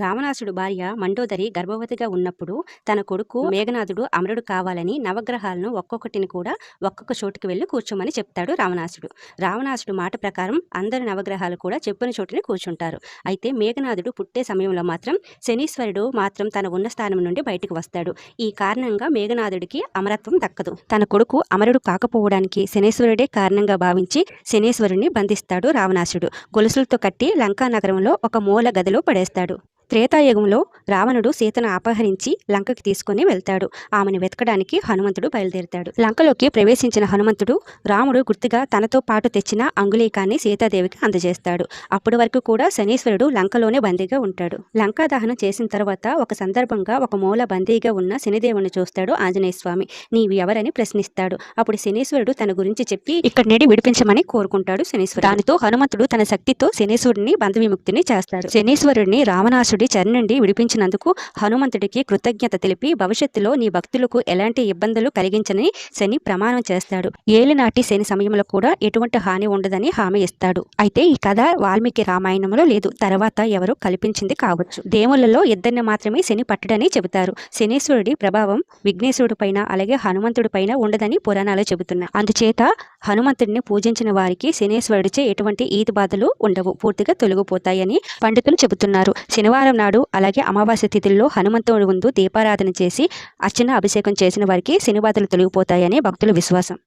రావణాసుడు భార్య మండోదరి గర్భవతిగా ఉన్నప్పుడు తన కొడుకు మేఘనాథుడు అమరుడు కావాలని నవగ్రహాలను ఒక్కొక్కటిని కూడా ఒక్కొక్క చోటుకి వెళ్ళి కూర్చోమని చెప్తాడు రావణాసుడు. రావణాసుడు మాట ప్రకారం అందరి నవగ్రహాలు కూడా చెప్పిన చోటుని కూర్చుంటారు. అయితే మేఘనాథుడు పుట్టే సమయంలో మాత్రం శనీశ్వరుడు మాత్రం తన ఉన్న స్థానం నుండి బయటకు వస్తాడు. ఈ కారణంగా మేఘనాథుడికి అమరత్వం దక్కదు. తన కొడుకు అమరుడు కాకపోవడానికి శనీశ్వరుడే కారణంగా భావించి శనీశ్వరుణ్ణి బంధిస్తాడు రావణాసుడు. గొలుసులతో కట్టి లంకా నగరంలో ఒక మూల గదిలో పడేస్తాడు. త్రేతాయుగంలో రావణుడు సీతను అపహరించి లంకకి తీసుకుని వెళ్తాడు. ఆమెను వెతకడానికి హనుమంతుడు బయలుదేరుతాడు. లంకలోకి ప్రవేశించిన హనుమంతుడు రాముడు గుర్తుగా తనతో పాటు తెచ్చిన అంగులీకాన్ని సీతాదేవికి అందజేస్తాడు. అప్పటి వరకు కూడా శనీశ్వరుడు లంకలోనే బందీగా ఉంటాడు. లంకా దహనం చేసిన తర్వాత ఒక సందర్భంగా ఒక మూల బందీగా ఉన్న శనిదేవుని చూస్తాడు ఆంజనేయ స్వామి నీవు ఎవరని ప్రశ్నిస్తాడు. అప్పుడు శనీశ్వరుడు తన గురించి చెప్పి ఇక్కడి నుండి విడిపించమని కోరుకుంటాడు శనీశ్వరుడు. దానితో హనుమంతుడు తన శక్తితో శనీశ్వరుడిని బంధ విముక్తిని చేస్తాడు. శనీశ్వరుడిని రావణాసుడి చరి నుండి విడిపించినందుకు హనుమంతుడికి కృతజ్ఞత తెలిపి భవిష్యత్తులో నీ భక్తులకు ఎలాంటి ఇబ్బందులు కలిగించని శని ప్రమాణం చేస్తాడు. ఏలినాటి శని సమయంలో కూడా ఎటువంటి హాని ఉండదని హామీ ఇస్తాడు. అయితే ఈ కథ వాల్మీకి రామాయణంలో లేదు. తర్వాత ఎవరు కల్పించింది కావచ్చు. దేవుళ్ళలో ఇద్దరిని మాత్రమే శని పట్టడని చెబుతారు. శనీశ్వరుడి ప్రభావం విఘ్నేశ్వరుడి పైన అలాగే హనుమంతుడి పైన ఉండదని పురాణాలు చెబుతున్నాయి. అందుచేత హనుమంతుడిని పూజించిన వారికి శనీశ్వరుడిచే ఎటువంటి ఈతి బాధలు ఉండవు. పూర్తిగా తొలగిపోతాయని పండితులు చెబుతున్నారు. శనివారం నాడు అలాగే అమావాస్య తిథుల్లో హనుమంతుడి ముందు దీపారాధన చేసి అర్చన అభిషేకం చేసిన వారికి శని తొలగిపోతాయని భక్తుల విశ్వాసం.